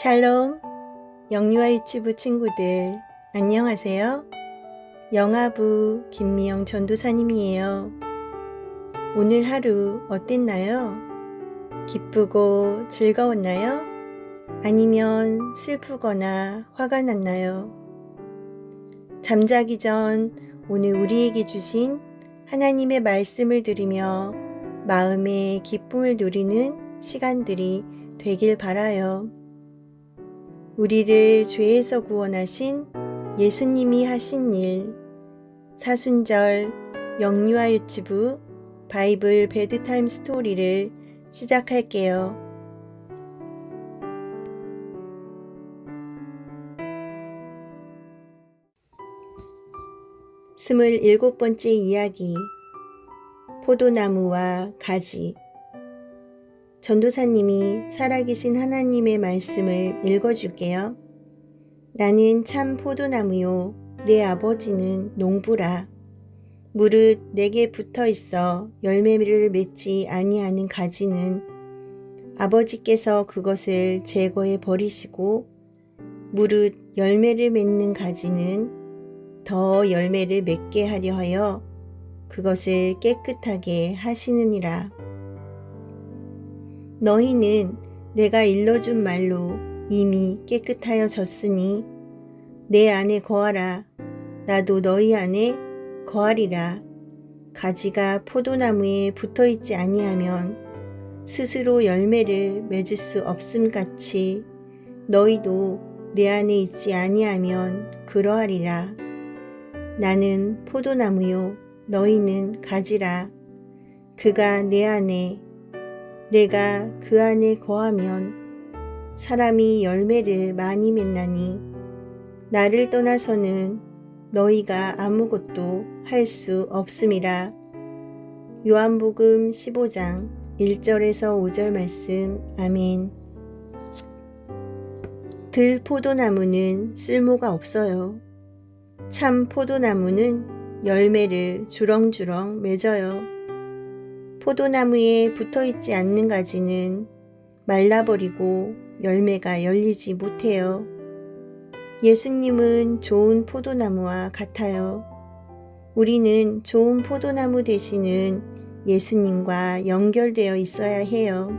샬롬, 영유아 유치부 친구들, 안녕하세요. 영아부 김미영 전도사님이에요. 오늘 하루 어땠나요? 기쁘고 즐거웠나요? 아니면 슬프거나 화가 났나요? 잠자기 전 오늘 우리에게 주신 하나님의 말씀을 들으며 마음의 기쁨을 누리는 시간들이 되길 바라요. 우리를 죄에서 구원하신 예수님이 하신 일, 사순절 영유아 유치부 바이블 베드타임 스토리를 시작할게요. 스물일곱 번째 이야기. 포도나무와 가지 전도사님이 살아계신 하나님의 말씀을 읽어줄게요. 나는 참 포도나무요. 내 아버지는 농부라. 무릇 내게 붙어 있어 열매를 맺지 아니하는 가지는 아버지께서 그것을 제거해 버리시고 무릇 열매를 맺는 가지는 더 열매를 맺게 하려 하여 그것을 깨끗하게 하시느니라. 너희는 내가 일러준 말로 이미 깨끗하여 졌으니 내 안에 거하라. 나도 너희 안에 거하리라. 가지가 포도나무에 붙어 있지 아니하면 스스로 열매를 맺을 수 없음 같이 너희도 내 안에 있지 아니하면 그러하리라. 나는 포도나무요 너희는 가지라. 그가 내 안에 내가 그 안에 거하면 사람이 열매를 많이 맺나니 나를 떠나서는 너희가 아무것도 할 수 없음이라. 요한복음 15장 1절에서 5절 말씀 아멘. 들 포도나무는 쓸모가 없어요. 참 포도나무는 열매를 주렁주렁 맺어요. 포도나무에 붙어 있지 않는 가지는 말라버리고 열매가 열리지 못해요. 예수님은 좋은 포도나무와 같아요. 우리는 좋은 포도나무 되시는 예수님과 연결되어 있어야 해요.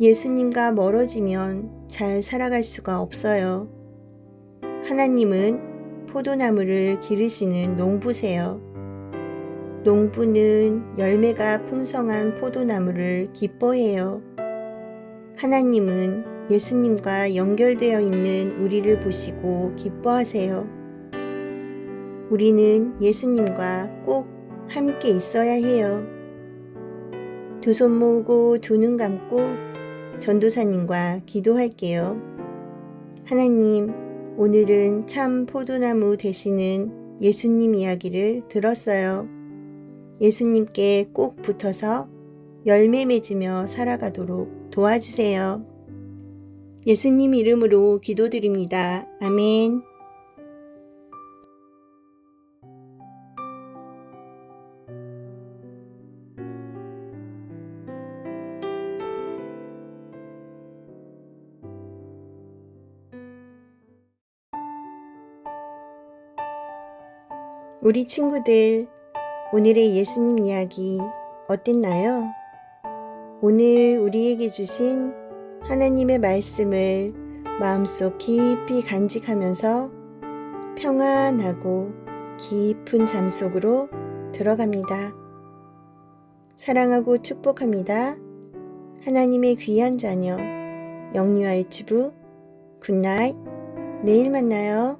예수님과 멀어지면 잘 살아갈 수가 없어요. 하나님은 포도나무를 기르시는 농부세요. 농부는 열매가 풍성한 포도나무를 기뻐해요. 하나님은 예수님과 연결되어 있는 우리를 보시고 기뻐하세요. 우리는 예수님과 꼭 함께 있어야 해요. 두 손 모으고 두 눈 감고 전도사님과 기도할게요. 하나님, 오늘은 참 포도나무 되시는 예수님 이야기를 들었어요. 예수님께 꼭 붙어서 열매 맺으며 살아가도록 도와주세요. 예수님 이름으로 기도드립니다. 아멘. 우리 친구들, 오늘의 예수님 이야기 어땠나요? 오늘 우리에게 주신 하나님의 말씀을 마음속 깊이 간직하면서 평안하고 깊은 잠 속으로 들어갑니다. 사랑하고 축복합니다. 하나님의 귀한 자녀, 영유아 유치부, 굿나잇, 내일 만나요.